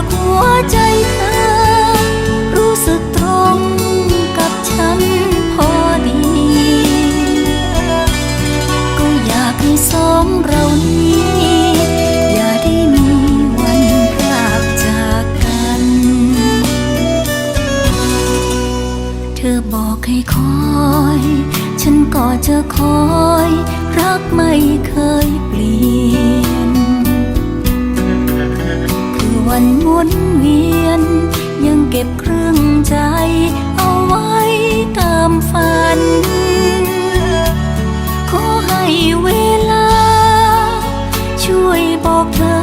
ากหัวใจเธอ รู้สึกตรงกับฉันพอดี ก็อยากให้สองเรานี้ อย่าได้มีวันพรากจากกัน เธอบอกให้คอย ฉันก็จะคอย รักไม่เคยเปลี่ยน วนเวียน ยังเก็บเครื่องใจ เอาไว้ตามฝัน ขอให้เวลา ช่วยบอกเธอ